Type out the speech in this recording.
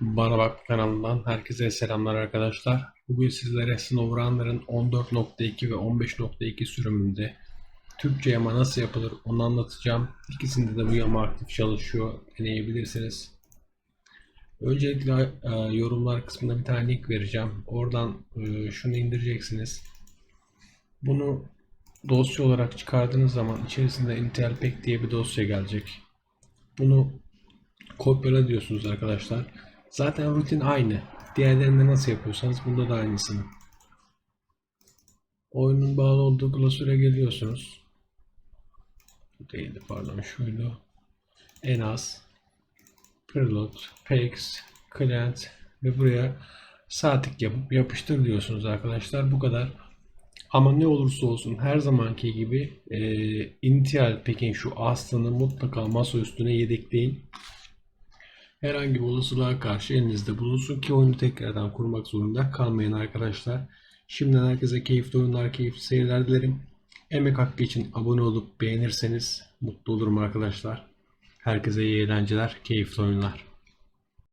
Bana Bak kanalından herkese selamlar arkadaşlar. Bugün sizlere SnowRunner'ın 14.2 ve 15.2 sürümünde Türkçe yama nasıl yapılır onu anlatacağım. İkisinde de bu yama aktif çalışıyor. Deneyebilirsiniz. Öncelikle e, yorumlar kısmına bir tane link vereceğim. Oradan e, şunu indireceksiniz. Bunu dosya olarak çıkardığınız zaman içerisinde Intel Pack diye bir dosya gelecek. Bunu kopyala diyorsunuz arkadaşlar. Zaten rutin aynı. Diğerlerinde nasıl yapıyorsanız bunda da aynısını. Oyunun bağlı olduğu klasöre geliyorsunuz. Bu değildi pardon şuydu. En az preload, pex, client ve buraya sağ tık yapıp yapıştır diyorsunuz arkadaşlar. Bu kadar. Ama ne olursa olsun her zamanki gibi e, Intel Pekin şu aslını mutlaka masa üstüne yedekleyin. Herhangi bir olasılığa karşı elinizde bulunsun ki oyunu tekrardan kurmak zorunda kalmayın arkadaşlar. Şimdiden herkese keyifli oyunlar, keyifli seyirler dilerim. Emek hakkı için abone olup beğenirseniz mutlu olurum arkadaşlar. Herkese iyi eğlenceler, keyifli oyunlar.